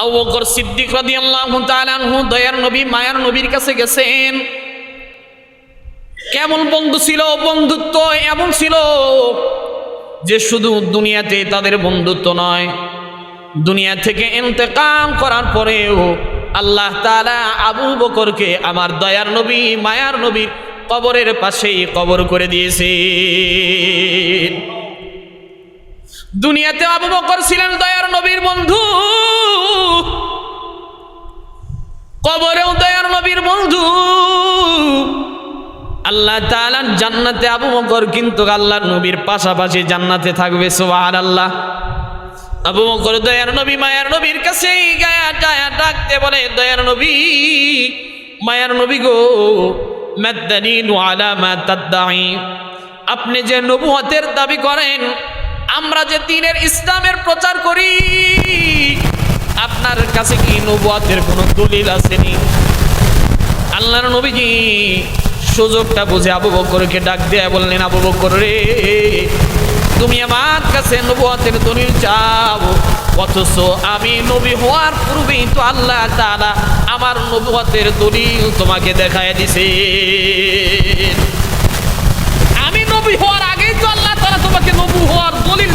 আবু সিদ্দিক রাদিয়াল্লাহু তাআলা আনহু দয়ার নবী, মায়ার নবীর কাছে গেছেন। কেমন বন্ধু ছিল? বন্ধুত্ব এমন ছিল যে শুধু দুনিয়াতে তাদের বন্ধুত্ব নয়। দুনিয়া থেকে ইন্তেকাম করার পরেও আল্লাহ তালা আবু বকরকে আমার দয়ার নবী, মায়ার নবীর কবরের পাশেই কবর করে দিয়েছে দুনিয়াতে আবু বকর ছিলেন দয়ার নবীর বন্ধু। কবরেও দয়ার নবীর বন্ধু। আল্লাহ তাআলার জান্নাতে আবু বকর কিন্তু আল্লাহর নবীর পাশাপাশি জান্নাতে থাকবে, সুবহানাল্লাহ। আবু বকর দয়ার নবী, মায়ার নবীর কাছে গায়া ডাকতে বলে, দয়ার নবী, মায়ার নবী গো মাদ্দালিলু আলা মা তাদদাই আপনি যে নবুয়তের দাবি করেন আমরা যে দিনের ইসলামের প্রচার করি, আপনার কাছে কি নবুয়তের কোনো দলিল আসেনি? আল্লাহর নবীজি সুযোগটা বুঝে আবু বকরকে ডাক দিয়ে বললেন, আবু বকর রে, তুমি আমার কাছে নবুয়তের দলিল চাও, অথচ আমি নবী হওয়ার পূর্বেই তো আল্লাহ তাআলা আমার নবুয়তের দলিল তোমাকে দেখায় দিছে আমি নবী হওয়ার আগেই তো আল্লাহ তাআলা তোমাকে নবী হওয়ার দলিল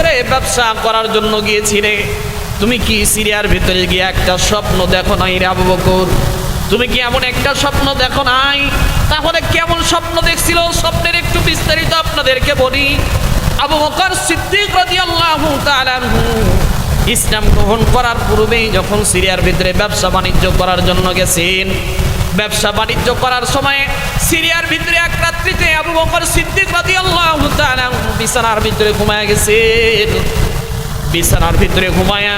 ভিতরে ব্যবসা করার জন্য গিয়েছিলে তুমি কি সিরিয়ার ভিতরে গিয়ে একটা স্বপ্ন দেখো নাই রে আবু বকর? তুমি কি এমন একটা স্বপ্ন দেখো নাই? তাহলে কেমন স্বপ্ন দেখছিল? স্বপ্নের একটু বিস্তারিত আপনাদেরকে বলি। আবু বকর সিদ্দিক রাদিয়াল্লাহু তাআলা ইসলাম গ্রহণ করার পূর্বেই যখন সিরিয়ার ভিতরে ব্যবসা বাণিজ্য করার জন্য গেছেন ব্যবসা বাণিজ্য করার সময়ে সিরিয়ার ভিতরে এক রাত্রিতে আবু বকর সিদ্দিক রাদিয়াল্লাহু তাআলা বিছানার ভিতরে ঘুমায় গেছেন বিছানার ভিতরে ঘুমায়া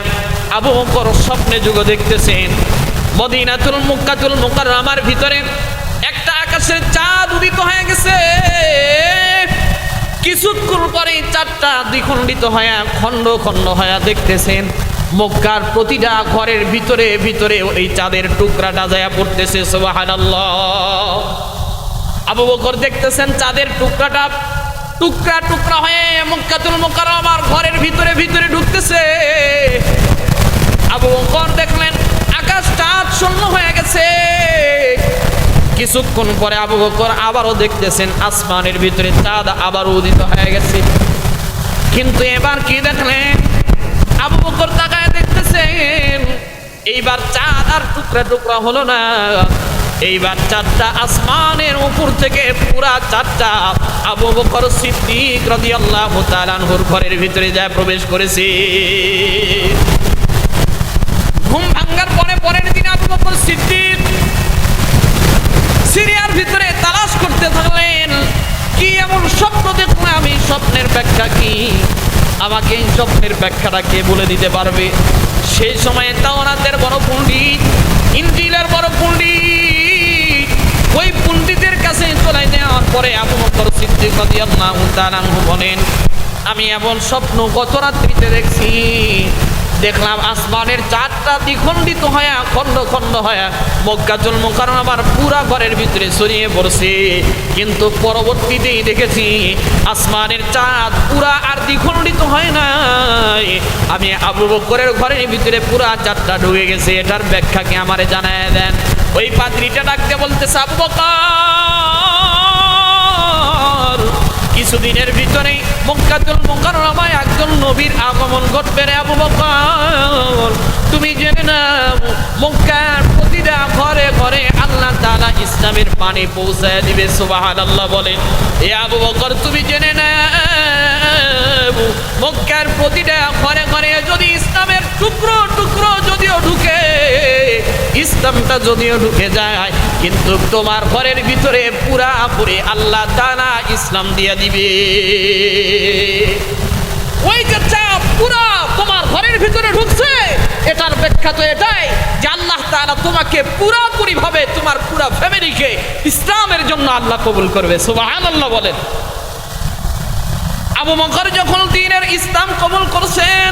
আবু বকর স্বপ্নে যুগ দেখতেছেন, মদিনাতুল মুক্কাতুল মুকাররমার ভিতরে একটা আকাশের চাঁদ উদিত হয়ে গেছে। কিছুক্ষণ পরে চারটা দ্বিখণ্ডিত হয়ে খণ্ড খণ্ড হয়ে দেখতেছেন মক্কার প্রতিটা ঘরের ভিতরে ভিতরে ওই চাঁদের টুকরাটা যায় পড়তেছে, সুবহানাল্লাহ। আবু বকর দেখতেছেন চাঁদের টুকরাটা টুকরা টুকরা হয়ে মক্কাতুল মুকাররমার ঘরের ভিতরে ভিতরে ঢুকতেছে। আবু বকর দেখলেন, আকাশটা শূন্য হয়ে গেছে। কিছুক্ষণ পরে আবু বকর আবারও দেখতেছেন, আসমানের ভিতরে চাঁদ আবার উদিত হয়ে গেছে। কিন্তু এবার কি দেখলেন? আবু বকর তাকায় দেখতেছেন, এইবার চাঁদ আর টুকরা টুকরা হলো না। এইবার চারটা আসমানের উপর থেকে পুরা চারটা আবু বকর সিদ্দিক রাদিয়াল্লাহু তাআলা আনহুর ঘরের ভিতরে যায় প্রবেশ করেছে। ঘুম ভাঙ্গার পরে পরের দিন আবু বকর সিদ্দিক সিরিয়ার ভিতরে তালাশ করতে থাকলেন, কি এমন স্বপ্ন দেখলাম? আমি স্বপ্নের ব্যাখ্যা কি? আমাকে এই স্বপ্নের ব্যাখ্যাটা কে বলে দিতে পারবে? সেই সময়ে তাওরাতের বড় পণ্ডিত ইঞ্জিলের বড় পণ্ডিত, ওই পণ্ডিতের কাছে চলে নেওয়ার পরে আবু বকর সিদ্দিক রাদিয়াল্লাহু তাআলা বলেন, আমি এমন স্বপ্ন গত রাত্রিতে দেখছি দেখলাম আসমানের চারটা দ্বিখণ্ডিত হয়া, খণ্ড খণ্ড হয়া মক্কাতুল মুকাররমার পুরা ঘরের ভিতরে ছড়িয়ে পড়ছে। কিন্তু পরবর্তীতেই দেখেছি আসমানের চাঁদ পুরা আর দ্বিখণ্ডিত হয় নাই। আমি আবু বকরের ঘরের ভিতরে পুরা চারটা ঢুকে গেছে। এটার ব্যাখ্যা কি আমারে জানায় দেন? ওই পাদ্রিটা ডাকতে বলতেছে, আবু বকর কিছুদিনের ভিতরেই মক্কাতুল মুকাররমায় একজন নবীর আগমন ঘটবে রে আবু বকর। তুমি জেনে নাও মক্কার প্রতিটা ঘরে ঘরে আল্লাহ তাআলা ইসলামের পানি পৌঁছায় দিবে, সুবহানাল্লাহ বলেন। এ আবু বকর, তুমি জেনে নাও মক্কার প্রতিটা ঘরে ঘরে যদি ইসলামের টুকরো টুকরো যদিও ঢুকে, ইসলামটা যদিও ঢুকে যায়। কিন্তু তোমার ঘরের ভিতরে পুরাপুরি আল্লাহ তাআলা ইসলাম দিয়ে দিবে। ওই যে চাপ পুরা তোমার ঘরের ভিতরে ঢুকছে, এটার ব্যাখ্যা তো এটাই যে আল্লাহ তাআলা তোমাকে পুরাপুরি ভাবে তোমার পুরা ফ্যামিলিকে ইসলামের জন্য আল্লাহ কবুল করবে। সুবহানাল্লাহ বলেন। আবু বকর যখন দিনের ইসলাম কবুল করছেন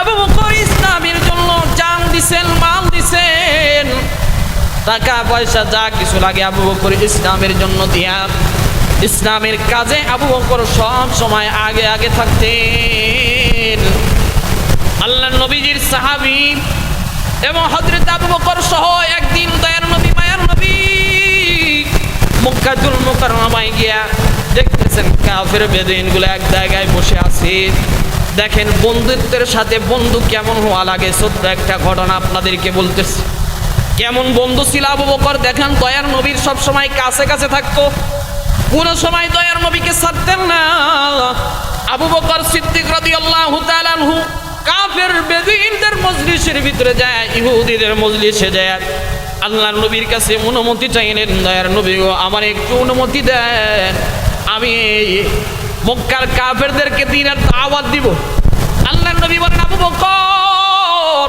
আবু বকর ইসলামের জন্য জান দিছেন, মাল দিছেন। টাকা, পয়সা, যা কিছু লাগে আবু বকর ইসলামের জন্য দিয়া। ইসলামের কাজে আবু বকর সব সময় আগে আগে থাকতেন। আল্লাহ নবীজির সাহাবী এবং হজরত আবু বকর সহ একদিন দয়ার নবী, মায়ার নবী মুক্কাতুল মুকাররমায় গিয়া দেখতেছেন, কাফের বেদিনগুলো এক জায়গায় বসে আছে। দেখেন বন্ধুত্বের সাথে বন্ধু কেমন হওয়া লাগে? ছোট্ট একটা ঘটনা আপনাদেরকে বলতেছি। কেমন বন্ধু ছিল আবু বকর? দেখেন দয়ার নবীর সব সময় কাছে কাছে থাকতো। কোনো সময় দয়ার নবীকে ছাড়তেন না। আবু বকর সিদ্দিক রাদিয়াল্লাহু তাআলা আনহু কাফের বেদিনদের মজলিসের ভিতরে যায়, ইহুদিদের মজলিসে যায়। আল্লাহ নবীর কাছে অনুমতি চাইলেন, দয়ার নবী আমার একটু অনুমতি দেন। আমি মক্কার কাফেরদেরকে দিনের দাওয়াত দিব। আল্লাহ নবী বলেন, আবু বকর,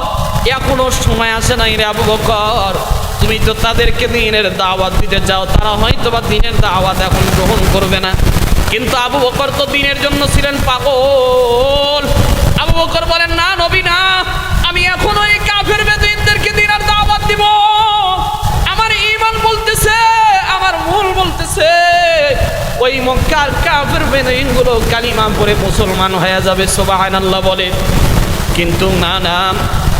এখনও সময় আসে নাই রে আবু বকর। তুমি তো তাদেরকে দিনের দাওয়াত দিতে যাও তারা হয়তো বা দিনের দাওয়াত এখন গ্রহণ করবে না। কিন্তু আবু বকর তো দিনের জন্য ছিলেন পাগল। আবু বকর বলেন, না নবী, না। আমি এখনও এই কাফের বেদিনদেরকে দিনের দাওয়াত দিব। আমার ঈমান বলতেছে, আমার মূল বলতেছে। ওই মক্কার কাফের বেদিনগুলো কালিমা পরে মুসলমান হয়ে যাবে, সুবহানাল্লাহ বলে। কিন্তু না না,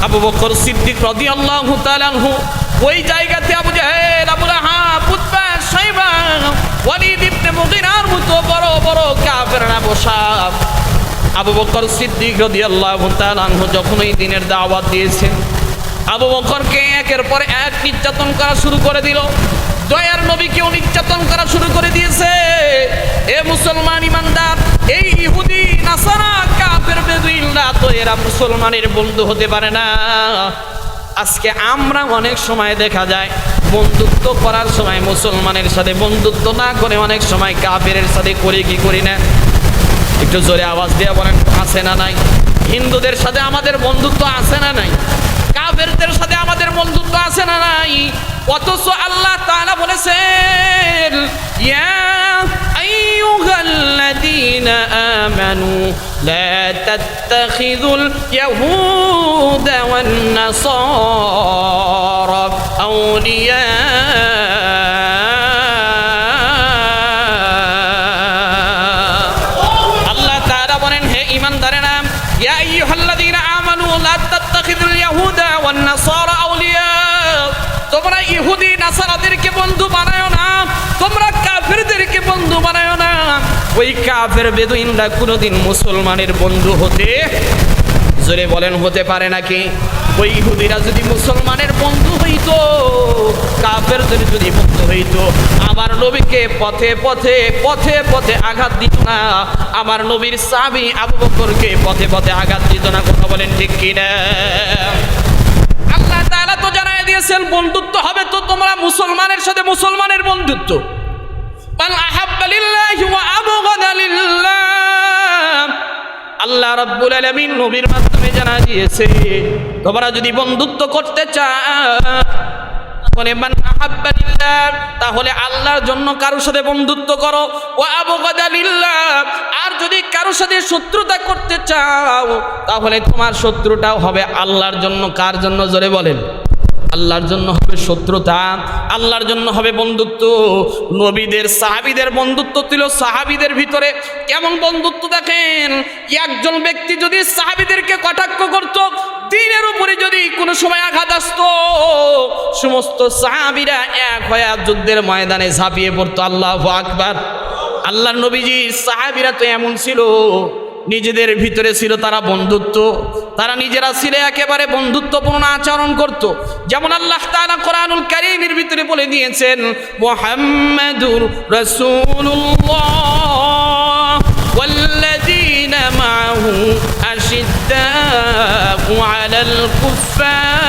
আবু বকর সিদ্দিক তাআলা আনহু ওই জায়গাতে আবু জাহেল, আবু লাহাব, উতবা সাইবা ওয়ালিদ ইবনে মুগিরার মতো বড় বড় কাফেররা বসা। আবু বকর সিদ্দিক রাদিয়াল্লাহু তাআলা যখন এই দিনের দাওয়াত দিয়েছেন, আবু বকরকে একের পর এক নির্যাতন করা শুরু করে দিল। দয়ার নবীকেও নির্যাতন করা শুরু করে দিয়েছে। এ মুসলমান ইমানদার, এই ইহুদি, নাসারা, কাফের বেদুইনরা তো এরা মুসলমানের বন্ধু হতে পারে না। আজকে আমরা অনেক সময় দেখা যায়, বন্ধুত্ব করার সময় মুসলমানের সাথে বন্ধুত্ব না করে অনেক সময় কাফেরের সাথে করে কি করি না। একটু জোরে আওয়াজ দিয়ে বলেন, আছে না নাই? হিন্দুদের সাথে আমাদের বন্ধুত্ব আছে না নাই? কাফেরদের সাথে আমাদের বন্ধুত্ব আছে না নাই? অথচ আল্লাহ তাআলা বলেছেন ইয়া আইয়ুহাল্লাযীনা আমানু লা তাত্তাখিযুল ইয়াহুদা নাসারাদেরকে বন্ধু বানায়ো না, তোমরা কাফেরদেরকে বন্ধু বানায়ো না। ওই কাফের বেদুইনরা কোনোদিন মুসলমানের বন্ধু হতে, জোরে বলেন, হতে পারে নাকি? ওই ইহুদিরা যদি মুসলমানের বন্ধু হইতো, কাফেরদের যদি বন্ধু হইতো, আমার নবীকে পথে পথে পথে পথে আঘাত দিত না। আমার নবীর সাবি আবু বকরকে পথে পথে আঘাত দিত না, কথা বলেন ঠিক কিনা? আল্লাহ তাআলা তো জানাই দিয়েছেন, বন্ধুত্ব তোমরা মুসলমানের সাথে মুসলমানের বন্ধুত্ব। আল্লাহ রাব্বুল আলামিন নবীর মাধ্যমে জানা দিয়েছে, তোমরা যদি বন্ধুত্ব করতে চাও, তাহলে মান তাহলে আল্লাহর জন্য কারোর সাথে বন্ধুত্ব করো। ও আবগাদালিল্লাহ আর যদি কারোর সাথে শত্রুতা করতে চাও, তাহলে তোমার শত্রুটাও হবে আল্লাহর জন্য। কার জন্য? জোরে বলেন। আল্লাহর জন্য হবে শত্রুতা, আল্লাহর জন্য হবে বন্ধুত্ব। নবীদের, সাহাবিদের বন্ধুত্ব ছিল সাহাবিদের ভিতরে। কেমন বন্ধুত্ব দেখেন? একজন ব্যক্তি যদি সাহাবিদেরকে কটাক্ষ করত, দিনের উপরে যদি কোনো সময় আঘাত আসতো, সমস্ত সাহাবিরা এক হয়ে যুদ্ধের ময়দানে ঝাঁপিয়ে পড়তো। আল্লাহ আকবার। আল্লাহর নবীজি, সাহাবিরা তো এমন ছিল, নিজেদের ভিতরে ছিল তারা বন্ধুত্ব। তারা নিজেরা ছিল একেবারে বন্ধুত্বপূর্ণ আচরণ করত যেমন আল্লাহ তাআলা কোরআনুল কারীমের ভিতরে বলে দিয়েছেন মুহাম্মাদুর রাসূলুল্লাহ والذين معه أشداء على الكفار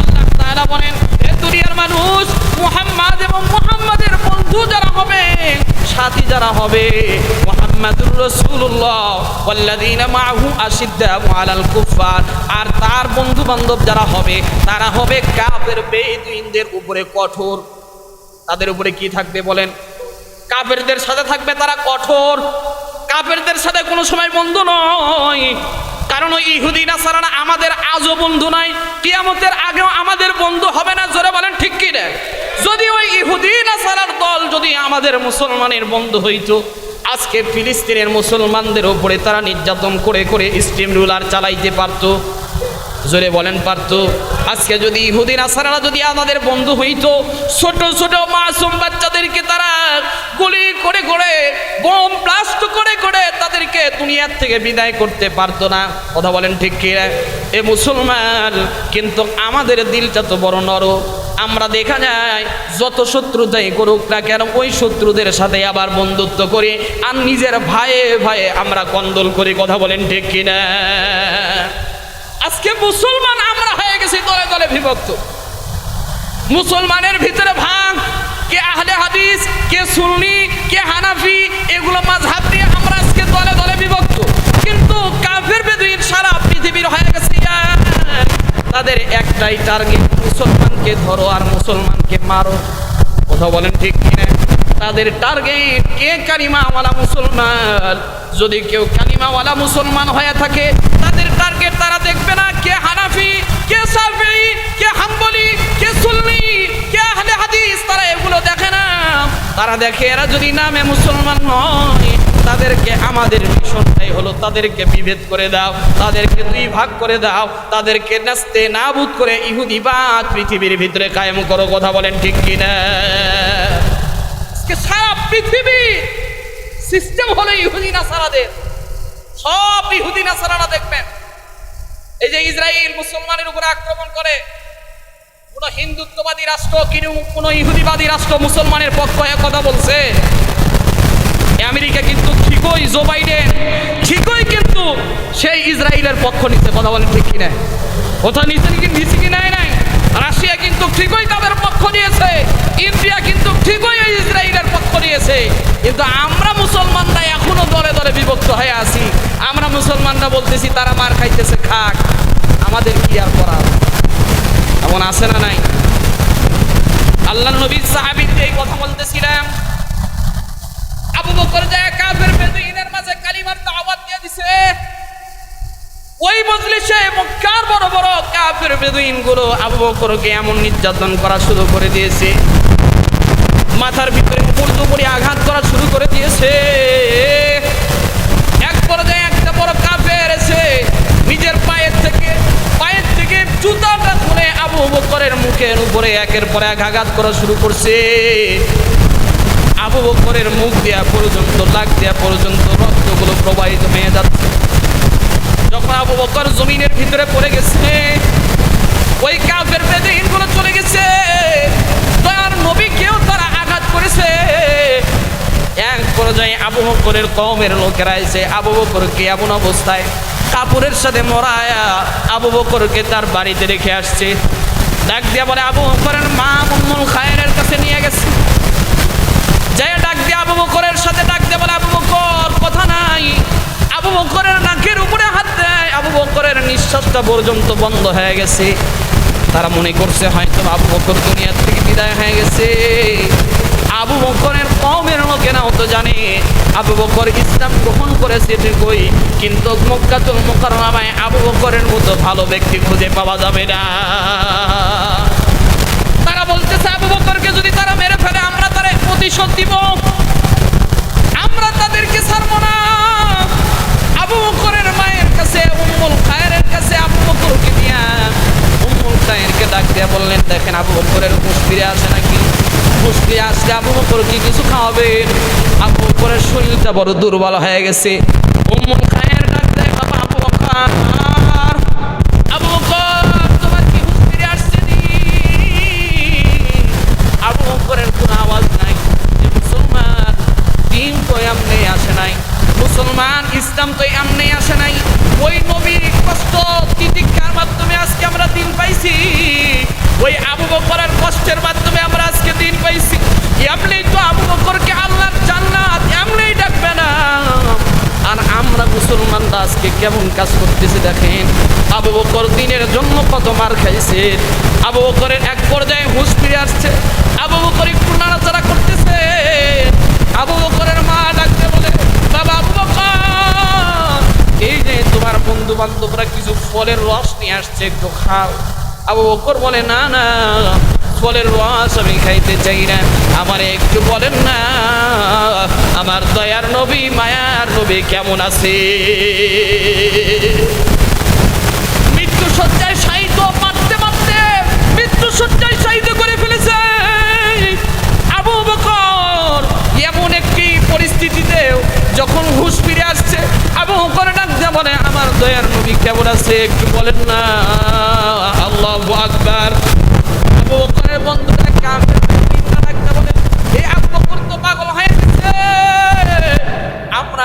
আল্লাহ তাআলা বলেন হে দুনিয়ার মানুষ মুহাম্মদ এবং মুহাম্মাদের বন্ধু যারা হবে সাথী যারা হবে মুহাম্মাদুর রাসূলুল্লাহ, ওয়াল্লাযীনা মাআহু আশিদ্দাউ আলাল কুফার আর তার বন্ধু বান্ধব যারা হবে, তারা হবে কাফের বেদুইনদের উপরে কঠোর। তাদের উপরে কি থাকবে বলেন? কাফেরদের সাথে থাকবে তারা কঠোর। কাফেরদের সাথে কোনো সময় বন্ধু নয়। কারণ ইহুদি নাসারারা আমাদের আজও বন্ধু নাই। কিয়ামতের আগেও আমাদের বন্ধু হবে না, জোরে বলেন ঠিক কি না? যদি ওই ইহুদি নাসারার দল যদি আমাদের মুসলমানের বন্ধু হইতো আজকে ফিলিস্তিনের মুসলমানদের ওপরে তারা নির্যাতন করে করে স্টিম রুলার চালাইতে পারতো। জোরে বলেন পারত। আজকে যদি ইহুদি নাসারারা যদি আমাদের বন্ধু হইতো, ছোট ছোট মাসুম বাচ্চাদেরকে তারা গুলি করে করে, বোম ব্লাস্ট করে করে তাদেরকে দুনিয়ার থেকে বিদায় করতে পারতো না। কথা বলেন ঠিক কি এ মুসলমান, কিন্তু আমাদের দিলটা তো বড় নর আমরা দেখা যায় যত শত্রুতাই করুক না কেন, ওই শত্রুদের সাথে আবার বন্ধুত্ব করি। আর নিজের ভাইয়ে ভাইয়ে আমরা কন্দল করে, কথা বলেন ঠিক কিনা? আজকে মুসলমান আমরা হয়ে গেছি দলে দলে বিভক্ত। মুসলমানের ভিতরে ভাগ, কে আহলে হাদিস, কে সুন্নি, কে হানাফি, এগুলো মাঝহাব দিয়ে আমরা আজকে দলে দলে বিভক্ত। কিন্তু কাফের বেদুইন সারা পৃথিবীর হয়ে। তাদের একটাই টার্গেট মুসলমানকে ধরো আর মুসলমানকে মারো। কথা বলেন ঠিক কিনা? তাদের টার্গেট কে কালিমাওয়ালা মুসলমান? যদি কেউ কালিমাওয়ালা মুসলমান হয়ে থাকে, তাদের টার্গেট তারা দেখবে না কে হানাফি, কে সাফি, কে হাম্বলি, কে সুন্নি, কে আহলে হাদিস, তারা এগুলো দেখে না। তারা দেখে এরা যদি নামে মুসলমান নয় তাদেরকে আমাদের মিশনটাই হলো, তাদেরকে বিভেদ করে দাও, তাদেরকে দুই ভাগ করে দাও, তাদেরকে নাস্তে নাবুদ করে ইহুদিবাদ পৃথিবীর ভিতরে কায়েম করো, কথা বলেন ঠিক কিনা? সারা পৃথিবী সিস্টেম হলো ইহুদি নাসারাদের। সব ইহুদি নাসারারা দেখবেন, এই যে ইসরায়েল মুসলমানের উপরে আক্রমণ করে, কোন হিন্দুত্ববাদী রাষ্ট্র কিন্তু কোন ইহুদিবাদী রাষ্ট্র মুসলমানের পক্ষ কথা বলছে। আমেরিকা কিন্তু ঠিকই জো বাইডেন ঠিকই কিন্তু সেই ইসরায়েলের পক্ষ নিতে কথা বলেন ঠিক কিনা? কোথা নিচে নিচে কি নাই নাই? রাশিয়া কিন্তু ঠিকই তাদের পক্ষ নিয়েছে, ইন্ডিয়া কিন্তু ঠিকই ইসরায়েলের পক্ষ নিয়েছে। কিন্তু আমরা মুসলমানরা এখনও দলে দলে বিভক্ত হয়ে আছি। আমরা মুসলমানরা বলতেছি, তারা মার খাইতেছে, খাক, আমাদের কি আর করার? এমন আছে না নাই? আল্লাহ নবীর সাহাবিকে এই কথা বলতেছিলাম। আবু বকর যায় কাফের বেদুইনের মাঝে কালিমার দাওয়াত দিয়ে দিছে। ওই মজলিসে মক্কার বড় বড় কাফের বেদুইনগুলো আবু বকরকে এমন নির্যাতন করা শুরু করে দিয়েছে। মাথার ভিতরে উল্টো করে আঘাত করা শুরু করে দিয়েছে। এক পর্যায়ে একটা বড় কাফের এসে নিজের পায়ের থেকে পায়ের থেকে জুতাটা ধরে আবু বকরের মুখের উপরে একের পর এক আঘাত করা শুরু করছে। আবু বকরের মুখ দেয়া পর্যন্ত লাগ দেয়া পর্যন্ত রক্তগুলো প্রবাহিত হয়ে যাচ্ছে। যখন আবু বকর জমিনের ভিতরে পড়ে গেছে, ওই কাফের বেদিনগুলো চলে গেছে। তার নবীকেও তারা আঘাত করেছে। এক পর্যায়ে আবু বকরের কমের লোকেরা এসে আবু বকরকে এমন অবস্থায় কাপড়ের সাথে মরায়া আবু বকরকে তার বাড়িতে রেখে আসছে। ডাক দিয়া বলে আবু বকরের মা মুম্মুল খায়ের কাছে নিয়ে গেছে। যে ডাক দিয়ে আবু বকরের সাথে ডাক দিয়ে বলে, আবু বকর, কথা নাই। আবু বকরের নাকের উপরে হাত দেয়। আবু বকরের নিঃশ্বাসটা পর্যন্ত বন্ধ হয়ে গেছে। তারা মনে করছে হয়তো আবু বকর দুনিয়া থেকে বিদায় হয়ে গেছে। আবু বকরের কমের লোকেরাও তো জানে, আবু বকর ইসলাম গ্রহণ করেছে ঠিকই, কিন্তু মক্কাতুল মোকাররমায় আবু বকরের মতো ভালো ব্যক্তি খুঁজে পাওয়া যাবে না। তারা বলতেছে, আবু বকরকে যদি তারা মেরে ফেলে, আমরা প্রতিশোধ দিব। আমরা তাদেরকে ছাড়বো না। আবু বকরের মায়ের কাছে, উম্মুল খায়ের কাছে আবু বকরকে নিয়ে উম্মুল খায়েরকে ডাক দিয়ে বললেন, দেখেন আবু বকরের হুঁশ ফিরে আসে নাকি? হুঁশ ফিরে আসলে আবু বকর কি কিছু খাওয়াবে? আবু বকরের শরীরটা বড় দুর্বল হয়ে গেছে। উম্মুল খায়ের ডাক দেয়, বাবা, আবু বকর কেমন কাজ করতেছে, দেখেন। আবু বকর দিনের জন্য কত মার খাইছে। আবু বকরের এক পর্যায়ে হুঁশ ফিরে আসছে। আবু বকর একটু নাড়াচাড়া করতেছে। আবু বকরের মা ডাকতে বলে, বাবা আবু বকর, এই যে তোমার বন্ধু বান্ধবরা কিছু ফলের রস নিয়ে আসছে, একটু খাও। আবু বকর বলে, না না ফলের রস আমি খাইতে চাই না। আমার একটু বলেন না, আমার দয়ার নবী, মায়ার নবী কেমন আছে? করে ফেলেছে। এমন একটি যখন ফিরে আসছে আমার দয়ার নবী কেমন আছে? একটু বলেন না, আল্লাহ আকবার।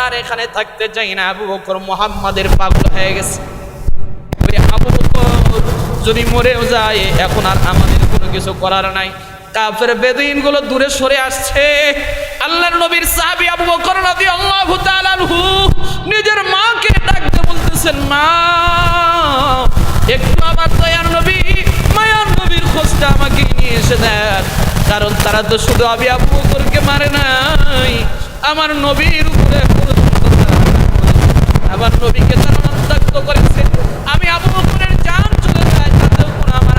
আর এখানে থাকতে চাই না, আবু বকর মোহাম্মদের পাগল হয়ে গেছে। আবু বকর যদি মরেও যায়, এখন আর আমাদের কোনো কিছু করার নাই। কাফের বেদিনগুলো দূরে সরে আসছে। আল্লাহর নবীর সাহাবী আবু বকর রাদিয়াল্লাহু তাআলা আনহু নিজের মাকে ডাকতে বলতেছেন, মা, একটু আমার নবীর আমাকে নিয়ে এসে দেন। কারণ তারা তো শুধু আমি আবু বকরকে মারে নাই, আমার নবীর উপরে আমার নবীকে তারা রক্তাক্ত করেছে। আমি আবু বকরের জান চলে যায় তাদের উপর আমার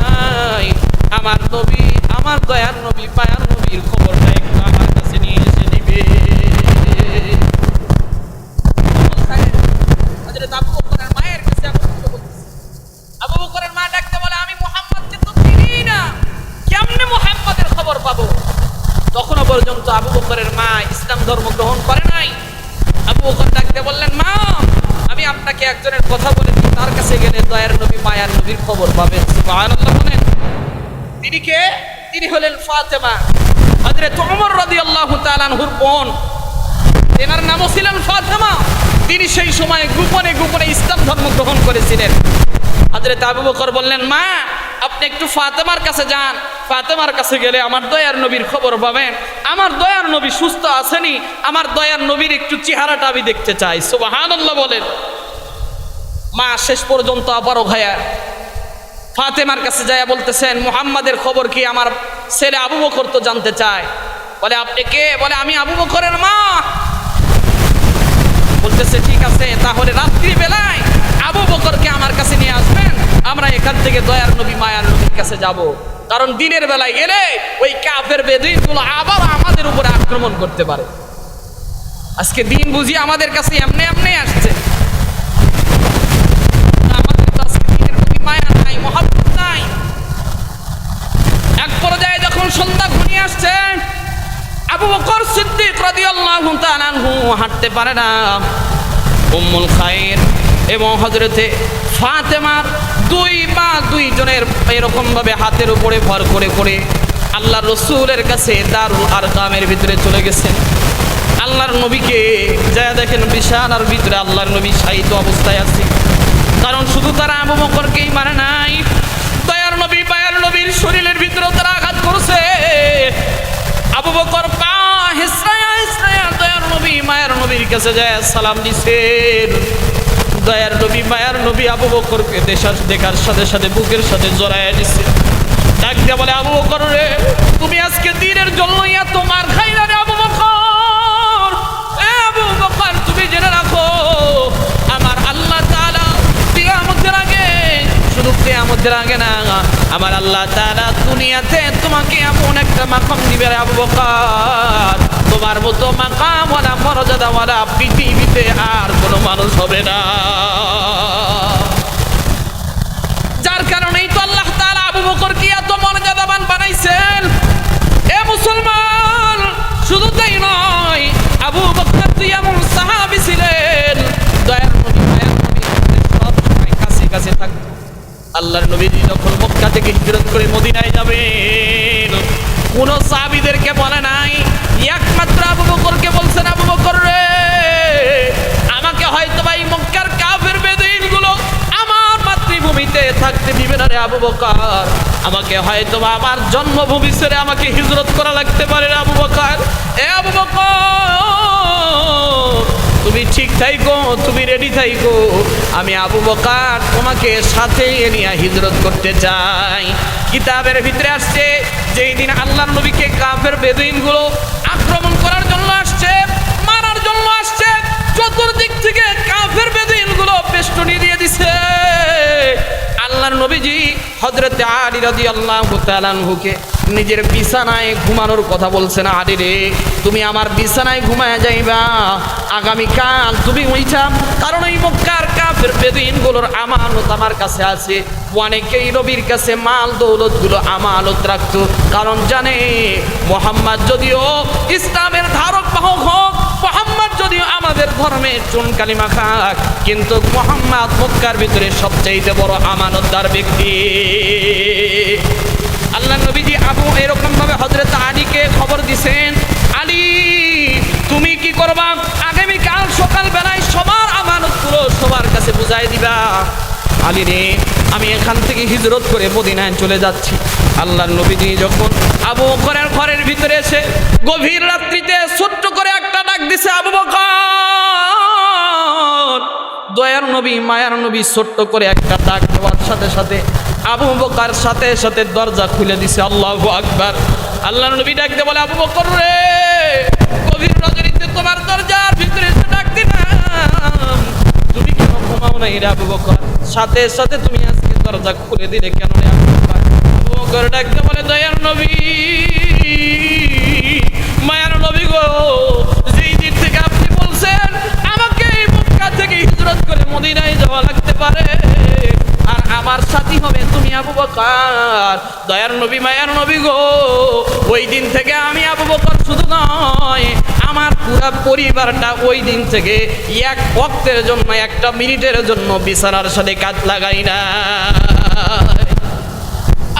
নাই। আমার নবী, আমার দয়ার নবী পায়ার নবীর খবর একটু আমার কাছে নিয়ে এসে দিবে হযরত আবু বকরের মায়ের কাছে আবু বকর বলতেছে। আবু বকরের মা ডাকতে বলে আমি মুহাম্মদকে তো চিনি না কেমনে মুহাম্মদের খবর পাবো তখনও পর্যন্ত আবু বকরের মা ইসলাম ধর্ম গ্রহণ করে নাই আবু বকর ডাকতে বললেন মা আমি আপনাকে একজনের কথা বলে তার কাছে গেলে দয়ার নবী, মায়ার নবীর খবর পাবেন। বলেন। তিনি কে? তিনি হলেন ফাতেমা। হযরত ওমর রাদিয়াল্লাহু তাআলা আনহুর বোন। তেনার নামও ছিলেন ফাতেমা। তিনি সেই সময় গোপনে গোপনে ইসলাম ধর্ম গ্রহণ করেছিলেন। হযরত আবু বকর বললেন, মা, আপনি একটু ফাতেমার কাছে যান। ফাতেমার কাছে গেলে আমার দয়ার নবীর খবর পাবেন। আমার দয়ার নবী সুস্থ আছেনি। আমার দয়ার নবীর একটু চেহারাটা আমি দেখতে চাই। সুবহানাল্লাহ বলেন। মা শেষ পর্যন্ত আবারও ভাইয়া ফাতেমার কাছে যায় বলতেছেন, মোহাম্মদের খবর কি আমার ছেলে আবু বকর তো জানতে চায়? বলে, আপনি কে? বলে, আমি আবু বকরের মা। বলতেছে, ঠিক আছে, তাহলে রাত্রি বেলায় আবু বকরকে আমার কাছে নিয়ে আসবেন। আমরা এখান থেকে দয়ার নবী, মায়ার নবীর কাছে যাব। কারণ দিনের বেলায় গেলে ওই কাফের বেদিনগুলো আবার আমাদের উপরে আক্রমণ করতে পারে। আজকে দিন বুঝি আমাদের কাছে এমনি এমনি আসছে আমাদের তো আজকে দিনের প্রতি মায়া নাই মহাব্বত নাই এক পর্যায়ে যখন সন্ধ্যা ঘনিয়ে আসছে আবু বকর সিদ্দিক রাদিয়াল্লাহু তাআলা আনহু হাঁটতে পারে না। উম্মুল খায়ের এবং হযরতে ফাতেমার দুই বা দুইজনের এরকম ভাবে হাতের উপরে ভর করে করে আল্লাহ রসুলের কাছে দারুল আরকামের ভিতরে চলে গেছেন। আল্লাহর নবীকে যা দেখেন বিশাল ভিতরে আল্লাহর নবী সাহিত্য অবস্থায় আছে। কারণ শুধু তারা আবু বকরকেই মানে নাই নবী নবীর শরীরের ভিতরেও তারা আঘাত করছে। আবু বকর পা দয়ার নবী, মায়ের নবীর কাছে যায় সালাম দয়ার নবী, মায়ার নবী আবু বকরকে দেশার দেখার সাথে সাথে বুকের সাথে জড়াইয়া দিছে। ডাক বলে, আবু বকর রে, তুমি আজকে দিনের জন্য এত মার খাইলা রে আমার আল্লাহ তাআলা দুনিয়াতে তোমাকে এমন একটা মাকাম দিবে আবু বকর। তোমার মতো মাকাম ওয়ালা মর্যাদা ওয়ালা পৃথিবীতে আর কোনো মানুষ হবে না। যার কারণেই তো আল্লাহ তাআলা আবু বকরকে এত মর্যাদাবান বানাইছেন। এ মুসলমান, শুধু নয়, আবু বকর তুই এমন সাহাবী ছিলেন। দয়ার নবী, মায়ার আল্লাহর নবী যখন মক্কা থেকে হিজরত করে মদিনায় যাবেন, কোন সাহাবীদেরকে বলে নাই, একমাত্র আবু বকরকে বলছেন, আবু বকর রে, আমাকে হয়তো ভাই মক্কার কাফের বেদিনগুলো আমার মাতৃভূমিতে থাকতে দিবে না রে আবু বকর। আমাকে হয়তো আমার জন্মভূমি ছেড়ে আমাকে হিজরত করা লাগতে পারে আবু বকর। এ আবু বকর তুমি ঠিক থাইকো, তুমি রেডি থাইকো। আমি আবু বকার তোমাকে সাথে নিয়ে হিজরত করতে চাই। কিতাবের ভিতরে আসছে, যেই দিন আল্লাহ নবীকে কাফের বেদুইনগুলো আক্রমণ করার জন্য আসছে, মারার জন্য আসছে, চতুর্দিক থেকে কাফের বেদুইনগুলো বেষ্টনী দিয়ে দিছে। আল্লাহর নবীজি হজরতে আলী রাজি আল্লাহ তালানহুকে নিজের বিছানায় ঘুমানোর কথা বলছেন আলী রে, তুমি আমার বিছানায় ঘুমায় যাইবা। আগামীকাল তুমি ওইটা কারণ এই মক্কার কাফের বেদিনগুলোর আমানত আমার কাছে আছে। অনেকেই নবীর কাছে মাল দৌলতগুলো আমানত রাখতো। কারণ জানে, মোহাম্মদ যদিও ইসলামের ধারক বাহক হোক যদিও আমাদের ধর্মের চুন কালিমা খাক, কিন্তু মোহাম্মদ মক্কার ভিতরে সবচাইতে বড় আমানতদার ব্যক্তি। আল্লাহ নবীজি আবু এরকম ভাবে হজরত আলীকে খবর দিছেন, আলী, তুমি কি করবা? আগামীকাল সকাল বেলায় সবার আমানতগুলো সবার কাছে বুঝাই দিবা। আলী রে, আমি এখান থেকে হিজরত করে মদিনায় চলে যাচ্ছি। আল্লাহর নবী নবীজি যখন আবু বকরের ঘরের ভিতরে এসে গভীর রাত্রিতে ছোট্ট করে একটা ডাক দিছে, আবু বকর! দয়ার নবী, মায়ার নবী ছোট্ট করে একটা ডাক দেওয়ার সাথে সাথে আবু বকার সাথে সাথে দরজা খুলে দিছে, আল্লাহ আকবার! আল্লাহ নবী ডাকতে বলে, আবু বকর রে, গভীর রজনীতে তোমার দরজার ভিতরে এসে ডাক দিলাম। তুমি কেন ঘুমাও না রে আবু বকর? সাথে সাথে তুমি আজকে দরজা খুলে দিলে কেন রে আবু বকর? বকর ডাকতে বলে দয়ার নবী। মায়ার নবী গো, যেই দিন থেকে আপনি বলছেন, আমাকে এই মক্কা থেকে হিজরত করে মদিনায় যাওয়া লাগতে পারে। আর আমার সাথী হবে তুমি আবু বকর। দয়ার নবী, মায়ার নবী গো, ওই দিন থেকে আমি আবু বকর শুধু নয়, আমার পুরা পরিবারটা ওই দিন থেকে এক বক্তের জন্য, একটা মিনিটের জন্য বিছানার সাথে কাজ লাগাই না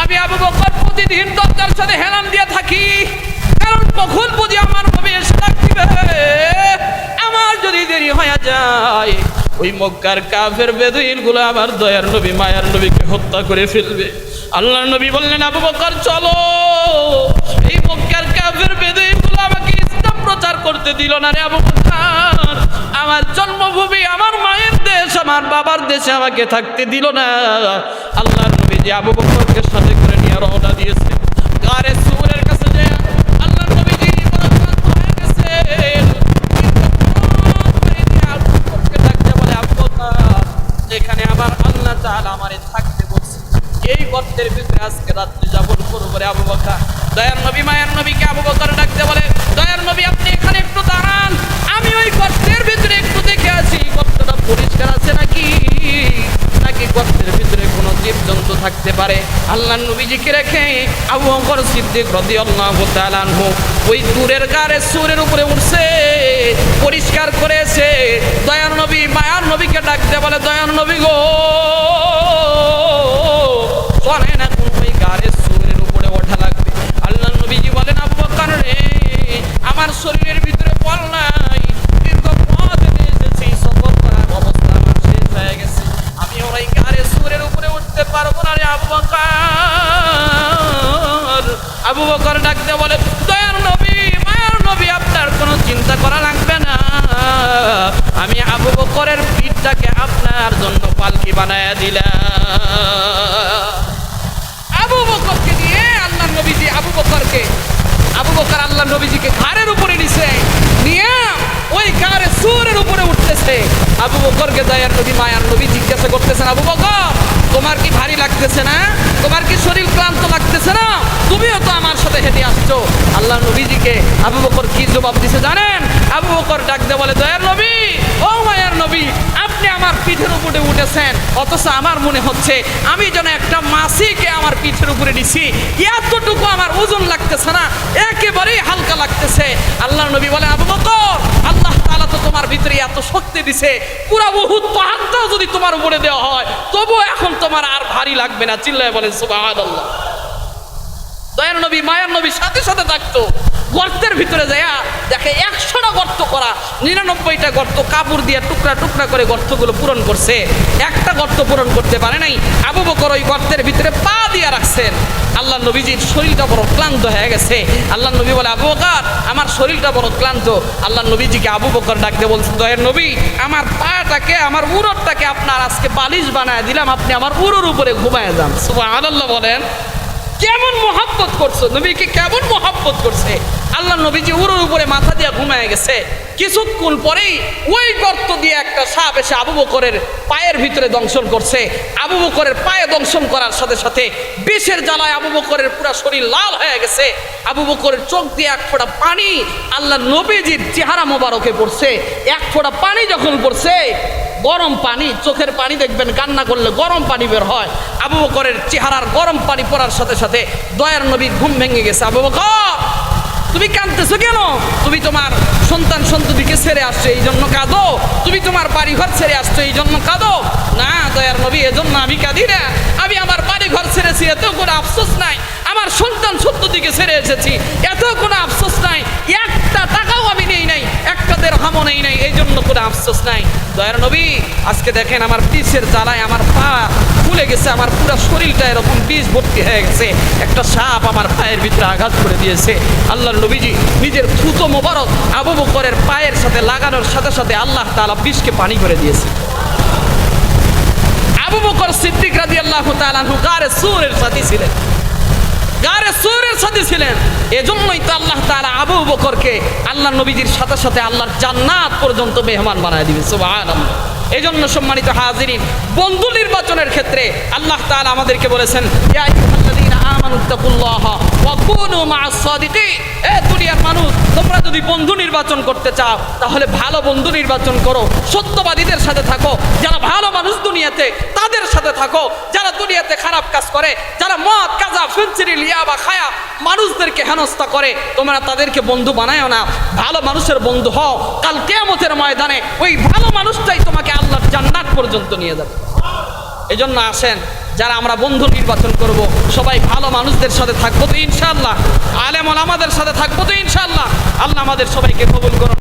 আমি আবু বকর প্রতিদিন দরজার সাথে হেলান দিয়ে থাকি। কারণ কখন বুঝি আমার ভাবে এসে ডাক আমার যদি দেরি হয়ে যায়, ওই মক্কার কাফের বেদুইনগুলো আমার দয়ার নবী, মায়ার নবীকে হত্যা করে ফেলবে। আল্লাহর নবী বললেন, আবু বকর, চলো। এই মক্কার কাফের বেদুইন প্রচার করতে দিল না রে আবু বকর। আমার জন্মভূমি, আমার মায়ের দেশ, আমার বাবার দেশে আমাকে থাকতে দিল না। আল্লাহর নবী যে আবু বকরকে সাথে করে নিয়ে রওনা দিয়েছে গারে সুরের কাছে যে আল্লাহর নবীজি পরাক্রান্ত হয়ে গেছে, যেখানে আমার আল্লাহ তাআলা আমারে থাকতে বলছে, এই গর্তের ভিতরে আজকে রাত্রি যাপন করব রে আবু বকর। দয়ার নবী, মায়ের নবীকে আবু বকর ডাকতে বলে, দয়ার নবী আমি ওই ভিতরে একটু দেখে আছি। পরিষ্কার আছে নাকি? নাকি ভিতরে কোনো জীবজন্তু থাকতে পারে? আল্লাহ নবীজিকে রেখে আবু বকর সিদ্দিক তাআলা আনহু ওই দূরের গারে সুরের উপরে উঠছে, পরিষ্কার করেছে। দয়ার নবী, মায়ার নবীকে ডাকতে বলে দয়ার নবী গো, চলেন এখন ওই গাড়ির সুরের উপরে ওঠা লাগবে। আল্লাহ নবীজি বলেন, আবু বকর রে আমার শরীরের ভিতরে বল নাই। দীর্ঘ পথ এসেছি সফর করার অবস্থা আমার শেষ হয়ে গেছে। আমি ওই গাড়ির সুরের উপরে উঠতে পারব না রে আবু বকর। আবু বকর ডাকতে বলে, দয়ার নবী, মায়ার নবী, আপনার কোনো চিন্তা করা লাগবে না। আমি আবু বকরের পিঠটাকে আপনার জন্য পালকি বানায় দিলাম আবু বকরকে নিয়ে আল্লাহ নবীজি আবু বকরকে আবু বকর আল্লাহ নবীজিকে ঘাড়ের উপরে নিছে নিয়ে ওই ঘাড়ে সুরের উপরে উঠতেছে আবু বকরকে দয়ার নবী, মায়ার নবী জিজ্ঞাসা করতেছেন, আবু বকর, তোমার কি ভারী লাগতেছে না? তোমার কি শরীর ক্লান্ত লাগতেছে না? তুমিও তো আমার সাথে হেঁটে আসছো। আল্লাহ নবীজিকে আবু বকর কি জবাব দিছে জানেন? আবু বকর ডাক দিয়ে বলে, দয়ার নবী, ও মায়ার নবী, আপনি আমার পিঠের উপরে উঠেছেন, অথচ আমার মনে হচ্ছে আমি যেন একটা মাসিকে আমার পিঠের উপরে নিছি। এতটুকু আমার ওজন লাগতেছে না, একেবারেই হালকা লাগতেছে। আল্লাহ নবী বলে, আবু বকর তোমার ভিতরে এত শক্তি দিছে। পুরা বহুত পাহাড়টাও যদি তোমার উপরে দেওয়া হয় তবু এখন তোমার আর ভারী লাগবে না। চিল্লায় বলেন সুবাহ দয়ার নবী, মায়ার নবী সাথে সাথে থাকতো। গর্তের ভিতরে যায়া দেখে একশোটা গর্ত করা, নিরানব্বইটা গর্ত কাপড় দিয়ে টুকরা টুকরা করে গর্তগুলো পূরণ করছে। একটা গর্ত পূরণ করতে পারে নাই, আবু বকর ওই গর্তের ভিতরে পা দিয়ে রাখছেন। আল্লাহ নবীজির শরীরটা বড় ক্লান্ত হয়ে গেছে। আল্লাহ নবী বলে, আবু বকর, আমার শরীরটা বড় ক্লান্ত। আল্লাহ নবীজিকে আবু বকর ডাকতে বলছে, দয়ের নবী, আমার পাটাকে, আমার উরোরটাকে আপনার আজকে বালিশ বানায় দিলাম, আপনি আমার উরোর উপরে ঘুমায় যান। সুবহানাল্লাহ বলেন, কেমন মোহাব্বত করছ? নবীকে কেমন মোহাব্বত করছে? আল্লাহ নবীজি উরুর উপরে মাথা দিয়ে ঘুমায় গেছে। কিছুক্ষণ পরেই ওই গর্ত দিয়ে একটা সাপ এসে আবু বকরের পায়ের ভিতরে দংশন করছে। আবু বকরের পায়ে দংশন করার সাথে সাথে বিষের জ্বালায় আবু বকরের পুরো শরীর লাল হয়ে গেছে। আবু বকরের চোখ দিয়ে এক ফোঁটা পানি আল্লাহ নবীজির চেহারা মোবারকে পড়ছে। এক ফোঁটা পানি যখন পড়ছে, গরম পানি, চোখের পানি দেখবেন, কান্না করলে গরম পানি বের হয়। আবু বকরের চেহারার গরম পানি পড়ার সাথে সাথে দয়ার নবীর ঘুম ভেঙে গেছে। আবু বকর তুমি কাঁদতেছো কেন? তুমি তোমার সন্তান সন্ততিকে ছেড়ে আসছো, এই জন্য কাঁদো। তুমি তোমার বাড়িঘর ছেড়ে আসছো, এই জন্য কাঁদো। না, দয়ার নবী, এজন্য আমি কাঁদি না। আমি আমার বাড়িঘর ছেড়েছি এত কোনো আফসোস নাই। আমার সন্তান সন্ততিকে ছেড়ে এসেছি এত কোনো আফসোস নাই। একটা টাকাও আমি নেই নাই। একটা দের হামও নেই নাই, এই জন্য কোনো আফসোস নাই। দয়ার নবী, আজকে দেখেন আমার পিসের জ্বালায় আমার পা ফুলে গেছে, আমার পুরো শরীরটা এরকম বিষ ভর্তি হয়ে গেছে। একটা সাপ আমার পায়ের ভিতরে আঘাত করে দিয়েছে। আল্লাহ নবীজি নিজের থুতো মোবারক আবু বকরের পায়ের সাথে লাগানোর সাথে সাথে আল্লাহ তাআলা বিষকে পানি করে দিয়েছে। আবু বকর সিদ্দিক রাদিয়াল্লাহু তাআলা আনহু গারে সূরের সাথী ছিলেন। সাথী ছিলেন। এজন্যই তো আল্লাহ তার আবু বকরকে আল্লাহ নবীজির সাথে সাথে আল্লাহর জান্নাত পর্যন্ত মেহমান বানায় দিবে এই জন্য সম্মানিত হাজিরিন, বন্ধু নির্বাচনের ক্ষেত্রে আল্লাহ তালা আমাদেরকে বলেছেন দুনিয়ার মানুষ, তোমরা যদি বন্ধু নির্বাচন করতে চাও, তাহলে ভালো বন্ধু নির্বাচন করো। সত্যবাদীদের সাথে থাকো। যারা ভালো মানুষ দুনিয়াতে, তাদের সাথে থাকো। যারা দুনিয়াতে খারাপ কাজ করে, যারা মদ কাজা ফেন্সিরি লিয়া বা খায়া মানুষদেরকে হেনস্থা করে, তোমরা তাদেরকে বন্ধু বানায় না। ভালো মানুষের বন্ধু হও। কাল কেয়ামতের ময়দানে ওই ভালো মানুষটাই তোমাকে আল্লাহর জান্নাত পর্যন্ত নিয়ে যাবে। এই জন্য আসেন। যারা আমরা বন্ধু নির্বাচন করব, সবাই ভালো মানুষদের সাথে থাকব তো ইনশাল্লাহ আলেমন আমাদের সাথে থাকব তো ইনশাল্লাহ আল্লাহ আমাদের সবাইকে কবুল করুন